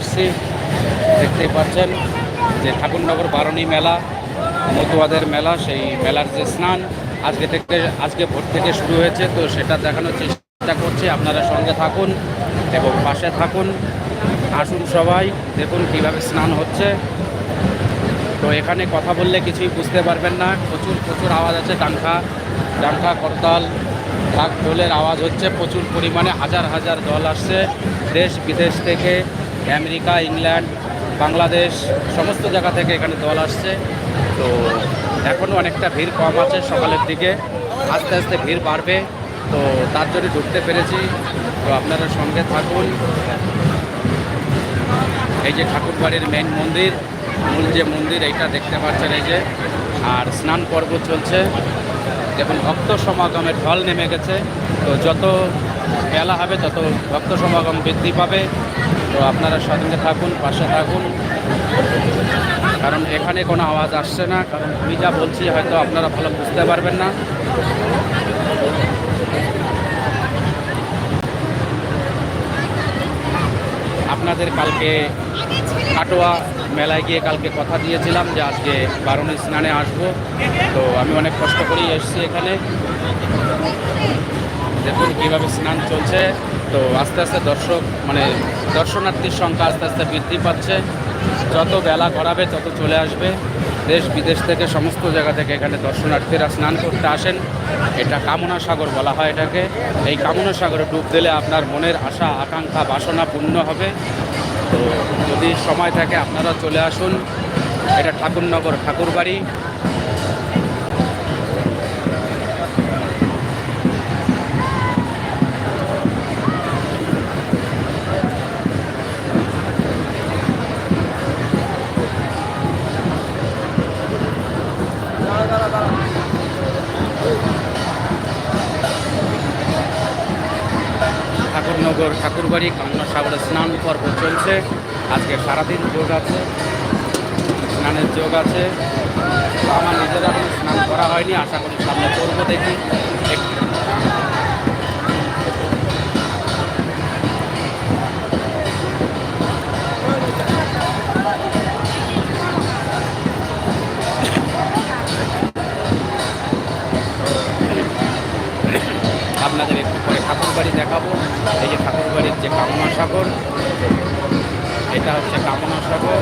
এসেছি। দেখতেই পাচ্ছেন যে ঠাকুরনগর বারণী মেলা, মতুয়াদের মেলা, সেই মেলার যে স্নান, আজকে থেকে, আজকে ভোর থেকে শুরু হয়েছে, তো সেটা দেখানোর চেষ্টা করছি। আপনারা সঙ্গে থাকুন এবং পাশে থাকুন। আসুন সবাই, দেখুন কীভাবে স্নান হচ্ছে। তো এখানে কথা বললে কিছুই বুঝতে পারবেন না। প্রচুর প্রচুর আওয়াজ আছে ডাঙ্কা ডাঙ্কা করতাল, ঢাক ঢোলের আওয়াজ হচ্ছে প্রচুর পরিমাণে। হাজার হাজার দল আসছে। দেশ, বিদেশ থেকে আমেরিকা, ইংল্যান্ড, বাংলাদেশ, সমস্ত জায়গা থেকে এখানে দল আসছে। তো এখনও অনেকটা ভিড় কম আছে সকালের দিকে। আস্তে আস্তে ভিড় বাড়বে। তো তার জন্য ঢুকতে পেরেছি। তো আপনারা সঙ্গে থাকুন। এই যে ঠাকুরবাড়ির মেন মন্দির, মূল যে মন্দির, এইটা দেখতে পাচ্ছেন এই যে। আর স্নান পর্ব চলছে। দেখুন, ভক্ত সমাগমের ঢল নেমে গেছে। তো যত বেলা হবে, তত ভক্ত সমাগম বৃদ্ধি পাবে। তো আপনারা সঙ্গে থাকুন, পাশে থাকুন। কারণ এখানে কোনো আওয়াজ আসছে না, কারণ আমি যা বলছি হয়তো আপনারা ভালো বুঝতে পারবেন না। আপনাদের কালকে কাটোয়া মেলায় গিয়ে কালকে কথা দিয়েছিলাম যে আজকে বারণী স্নানে আসব। তো আমি অনেক কষ্ট করেই এসেছি এখানে। দেখুন কীভাবে স্নান চলছে। তো আস্তে আস্তে দর্শক মানে দর্শনার্থীর সংখ্যা আস্তে আস্তে বৃদ্ধি পাচ্ছে। যত বেলা গড়াবে, তত চলে আসবে। দেশ বিদেশ থেকে, সমস্ত জায়গা থেকে এখানে দর্শনার্থীরা স্নান করতে আসেন। এটা কামনা সাগর বলা হয় এটাকে। এই কামনা সাগরে ডুব দিলে আপনার মনের আশা, আকাঙ্ক্ষা, বাসনা পূর্ণ হবে। তো যদি সময় থাকে, আপনারা চলে আসুন। এটা ঠাকুরনগর ঠাকুরবাড়ি। ঠাকুরনগর ঠাকুরবাড়ি কামনা সাগরে স্নান পর্ব চলছে। আজকে সারাদিন যোগ আছে, স্নানের যোগ আছে। আমার নিজেরা স্নান করা হয়নি, আশা করি সামনে করব দেখি। দেখাবো। এই যে ঠাকুরবাড়ির যে কামনা সাগর এটা হচ্ছে কামনা সাগর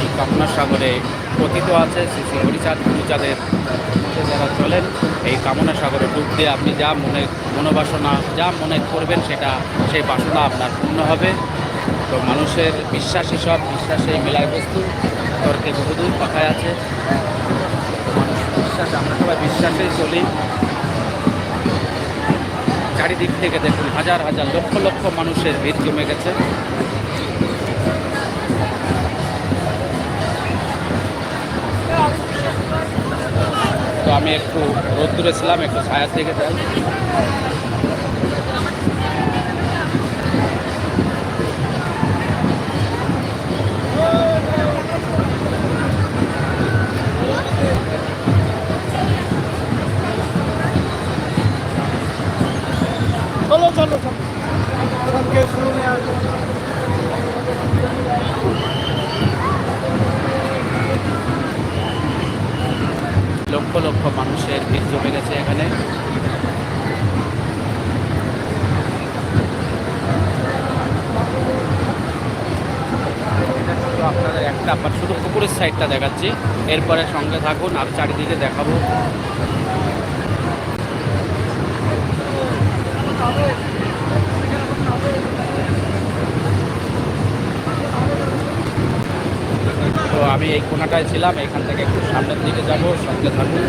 এই কামনা সাগরে পতিত আছে, শ্রী শ্রী হরিচাঁদ হরিচাঁদের মধ্যে যারা চলেন, এই কামনা সাগরে ডুব দিয়ে আপনি যা মনে মনোবাসনা, যা মনে করবেন সেটা, সেই বাসনা আপনার পূর্ণ হবে। তো মানুষের বিশ্বাসী সব বিশ্বাসেই মেলায় বস্তু। তর্কে বহুদূর পাখায় আছে। বিশ্বাস, আমরা সবাই বিশ্বাসেই চলি। চারিদিক থেকে দেখুন, হাজার হাজার লক্ষ লক্ষ মানুষের ভিড় জমে গেছে। তো আমি একটু রোদ্দুরে ছিলাম, একটু ছায়ার থেকে যাই চলো চলো চলো সবকে শুনে আসো লক্ষ মানুষের ভিড় জমে গেছে এখানে। আপনাদের একটা আপনার শুধু পুকুরের সাইডটা দেখাচ্ছি। এরপরে সঙ্গে থাকুন, আর চারিদিকে দেখাবো। তো আমি এই কোনাটায় ছিলাম, এখান থেকে একটু সামনের দিকে যাব, সঙ্গে থাকুন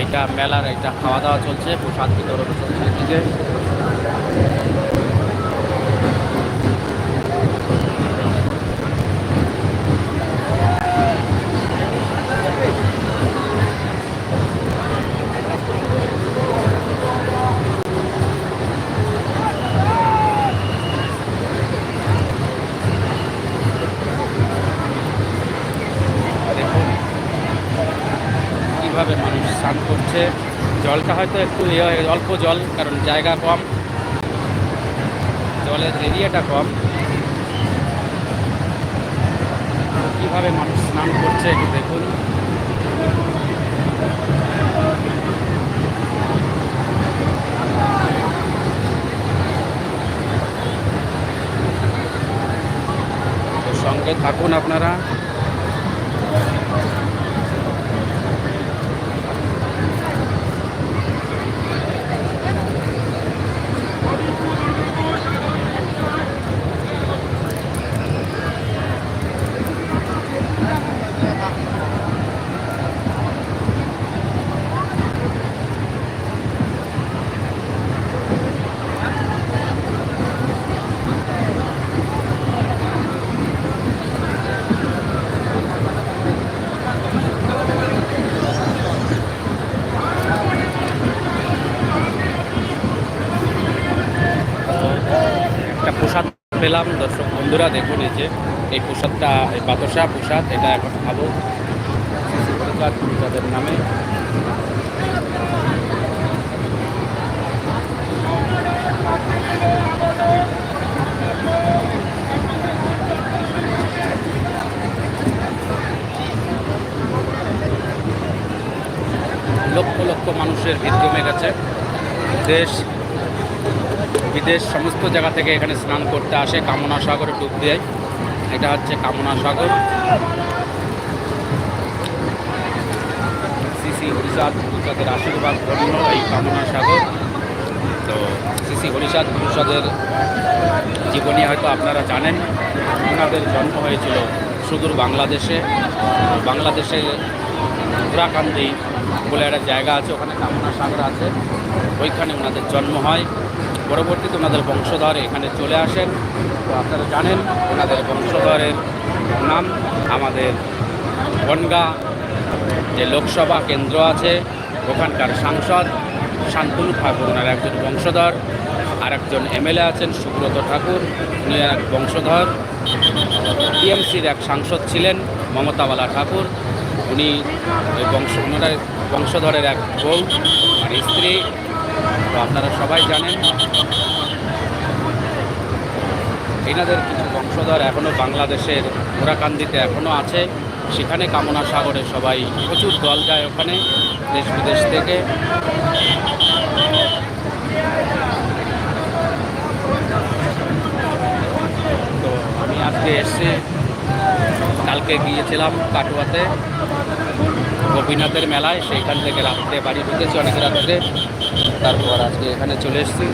এইটা মেলার একটা খাওয়া দাওয়া চলছে, প্রসাদ বিতরণ চলছে। এদিকে জলটা হয়তো একটু ইয়ে অল্প জল, কারণ জায়গা কম, জলের এরিয়াটা কম। কীভাবে মানুষ স্নান করছে একটু দেখুন। সঙ্গে থাকুন আপনারা একটা প্রসাদ পেলাম। দর্শক বন্ধুরা, দেখুন এই যে এই প্রসাদটা, এই বাতাসা প্রসাদ, এটা এখন খাব। প্রসাদের নামে। লক্ষ লক্ষ মানুষের ভিড় জমে গেছে। দেশ বিদেশ সমস্ত জায়গা থেকে এখানে স্নান করতে আসে, কামনা সাগরে ডুব দেয়। এটা হচ্ছে কামনা সাগর। সিসি হরিষাদ গুরুচাঁদের আশীর্বাদ ধন্য এই কামনা সাগর। তো সিসি হরিষাদ গুরুচাঁদের জীবনী হয়তো আপনারা জানেন। ওনাদের জন্ম হয়েছিল সুদূর বাংলাদেশে। বাংলাদেশে উত্তরাকান্দি বলে একটা জায়গা আছে, ওখানে কামনা সাগর আছে। ওইখানে ওনাদের জন্ম হয়। পরবর্তীতে ওনাদের বংশধর এখানে চলে আসেন। তো আপনারা জানেন, ওনাদের বংশধরের নাম আমাদের বনগা যে লোকসভা কেন্দ্র আছে, ওখানকার সাংসদ শান্তনু ঠাকুর। ওনার একজন বংশধর আর একজন এমএলএ আছেন সুব্রত ঠাকুর। উনি এক বংশধর। টিএমসির এক সাংসদ ছিলেন মমতাবালা ঠাকুর। উনি বংশ, ওনার বংশধরের এক বউ, আর স্ত্রী তো আপনারা সবাই জানেন, এনাদের কিছু বংশধর এখনও বাংলাদেশের মোরাকান্দিতে এখনও আছে। সেখানে কামনা সাগরে সবাই প্রচুর দল যায় ওখানে দেশ বিদেশ থেকে। তো আমি আজকে এসে কালকে গিয়েছিলাম কাটুয়াতে। গোপীনাথের মেলায় সেইখান থেকে রাত্রে বাড়ি ঢুকেছি অনেক রাত্রে। তারপর আজকে এখানে চলে এসেছি।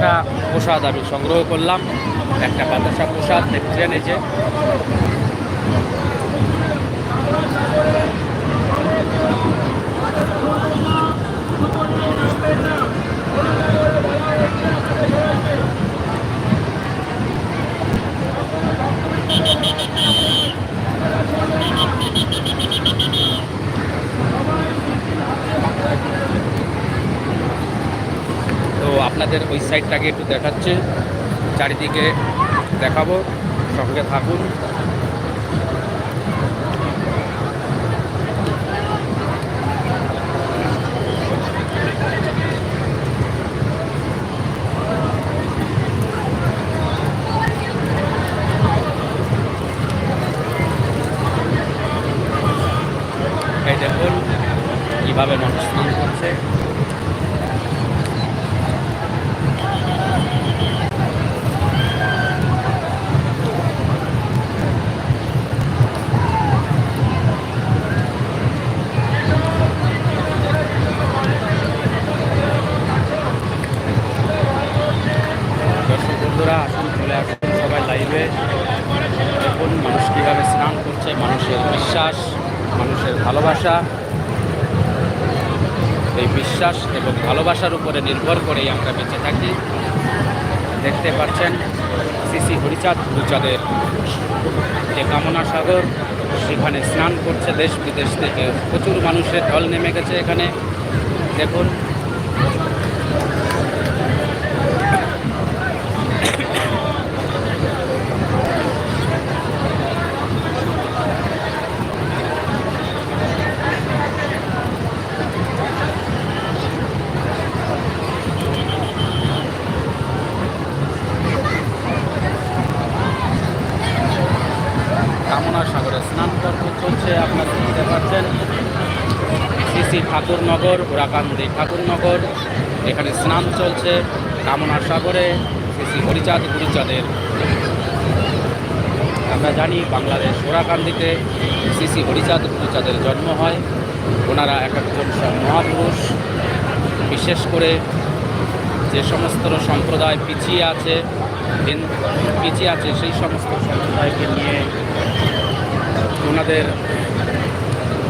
একটা প্রসাদ আমি সংগ্রহ করলাম। একটা বাতাসা প্রসাদ দেখছেন এই যে তো আপনাদের ওই সাইডটাকে একটু দেখাচ্ছে। চারিদিকে দেখাবো সঙ্গে থাকুন এই দেখুন কীভাবে মানুষ স্নান করছে দর্শক বন্ধুরা আসুন চলে আসুন সবাই লাইভে দেখুন মানুষ কীভাবে স্নান করছে হচ্ছে মানুষের বিশ্বাস মানুষের ভালোবাসা এই বিশ্বাস এবং ভালোবাসার উপরে নির্ভর করেই আমরা বেঁচে থাকি। দেখতে পাচ্ছেন শ্রী হরিচাঁদ হরিচাঁদের যে কামনা সাগর, সেখানে স্নান করছে দেশ বিদেশ থেকে। প্রচুর মানুষের ঢল নেমে গেছে এখানে। দেখুন কামনা সাগরে স্নান পর্ব চলছে, আপনারা দেখতে পাচ্ছেন। শ্রী ঠাকুরনগর ওরাকান্দি ঠাকুরনগর, এখানে স্নান চলছে কামনা সাগরে শ্রী হরিচাঁদ, গুরুচাঁদের। আমরা জানি বাংলাদেশ ওরাকান্দিতে শ্রী হরিচাঁদ, গুরুচাঁদের জন্ম হয়। ওনারা এক একজন মহাপুরুষ। বিশেষ করে যে সমস্ত সম্প্রদায় পিছিয়ে আছে পিছিয়ে আছে সেই সমস্ত সম্প্রদায়কে নিয়ে ওনাদের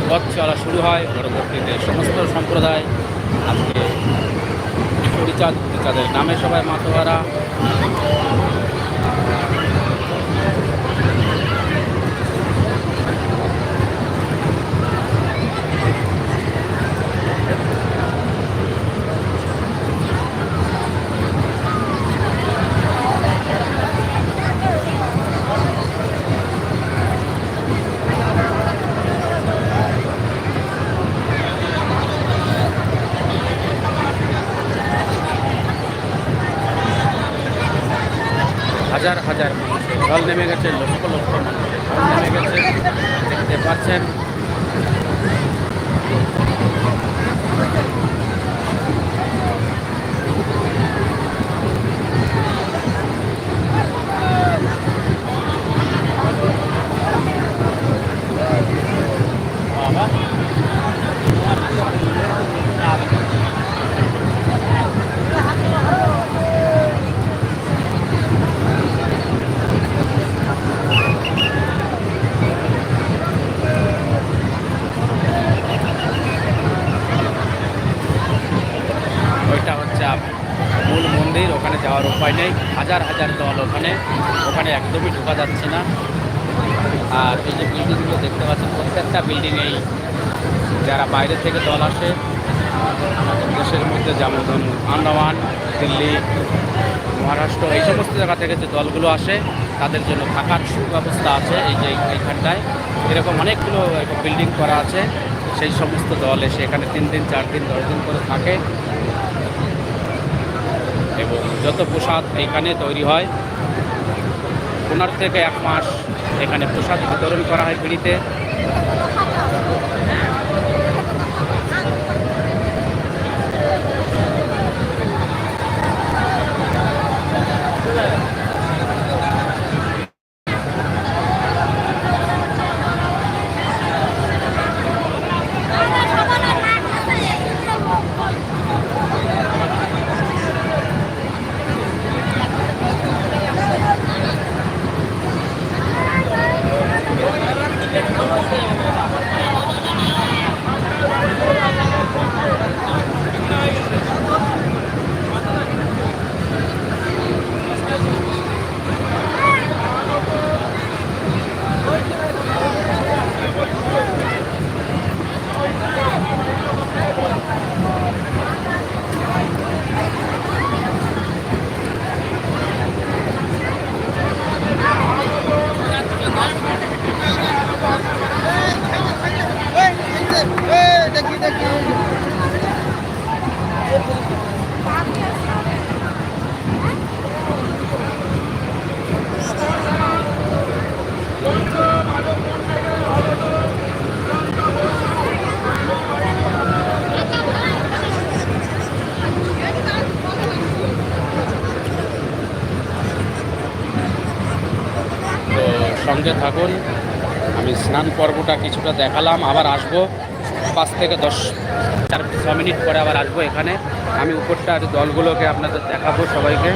পথ চলা শুরু হয়। পরবর্তীতে সমস্ত সম্প্রদায় আজকে পরিচাদ তাদের নামে সবাই মাতোয়ারা। হাজার হাজার মানুষ। জল নেমে গেছে লক্ষ লক্ষ মানুষ। জল নেমে গেছে দেখতে পাচ্ছেন ওইটা হচ্ছে আপ- মূল মন্দির ওখানে যাওয়ার উপায় নেই হাজার হাজার দল ওখানে ওখানে একদমই ঢোকা যাচ্ছে না। আর এই যে বিল্ডিংগুলো দেখতে পাচ্ছেন, প্রত্যেকটা বিল্ডিংয়েই যারা বাইরে থেকে দল আসে, আমাদের দেশের মধ্যে যেমন ধরুন আন্দামান, দিল্লি, মহারাষ্ট্র, এই সমস্ত জায়গা থেকে যে দলগুলো আসে, তাদের জন্য থাকার সুব্যবস্থা আছে এই যে এইখানটায়। এরকম অনেকগুলো বিল্ডিং করা আছে, সেই সমস্ত দল এসে এখানে তিন দিন, চার দিন, দশ দিন করে থাকে। এবং যত প্রসাদ এখানে তৈরি হয় পনেরো থেকে এক মাস এখানে প্রসাদ বিতরণ করা হয় ফ্রিতে। সঙ্গে থাকুন। আমি স্নান পর্বটা কিছুটা দেখালাম, আবার আসব পাঁচ থেকে দশ চার, ছ মিনিট পরে আবার আসব এখানে। আমি উপরটা আর দলগুলোকে আপনাদের দেখাবো সবাইকে।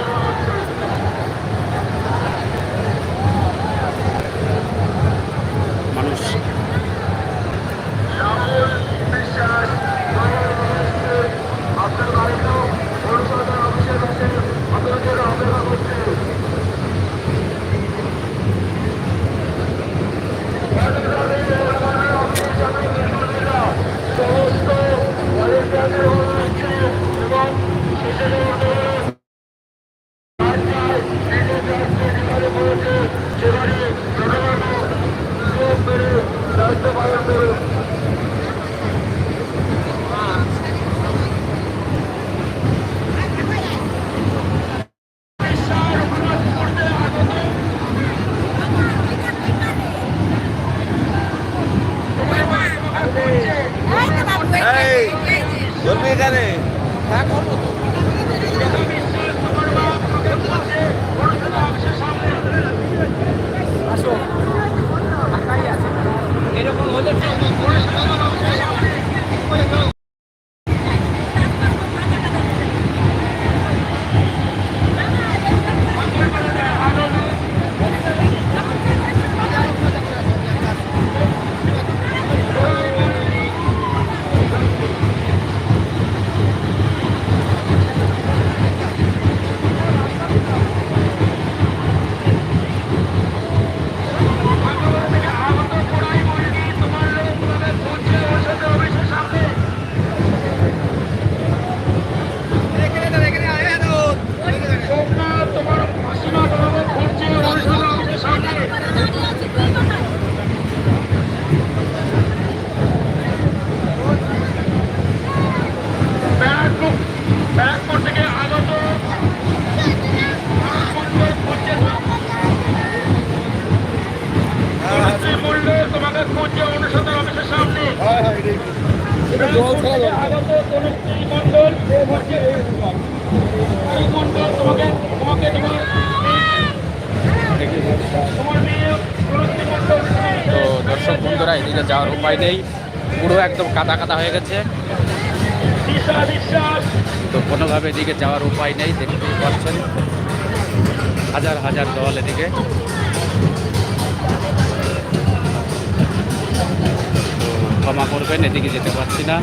উপায় নেই পুরো একদম কাদা কাদা হয়ে গেছে। তো কোনোভাবে এদিকে যাওয়ার উপায় নেই, দেখতেই পাচ্ছেন। হাজার হাজার দল এদিকে। ক্ষমা করবেন, এদিকে যেতে পারছি না।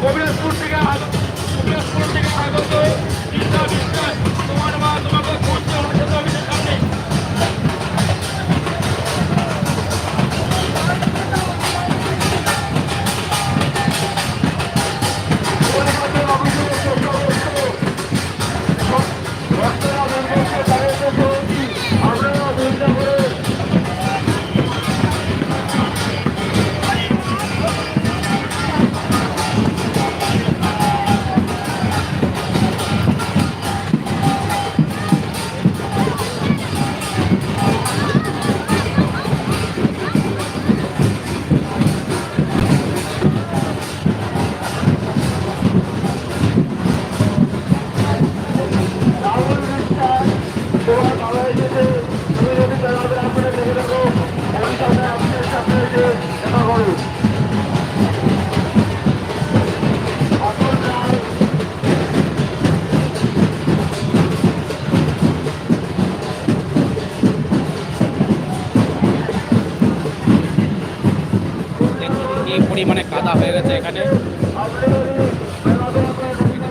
হয়ে গেছে এখানে।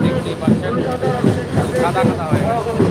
দেখতেই পাচ্ছেন। কাদা কাদা হয়ে গেছে।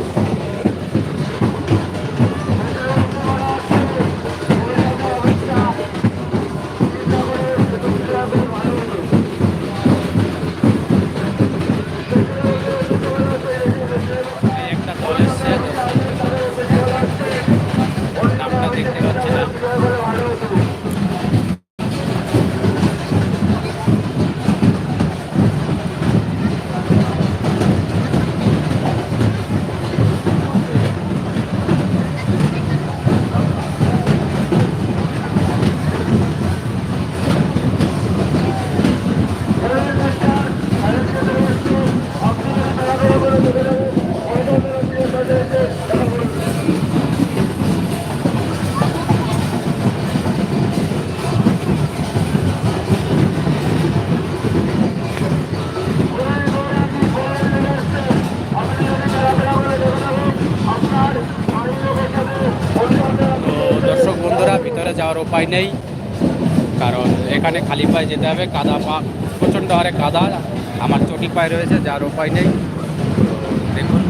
উপায় নেই। কারণ এখানে খালি পায়ে যেতে হবে, কাদা পা, প্রচণ্ড হারে কাদা। আমার চটি পায়ে রয়েছে, যার উপায় নেই। দেখুন।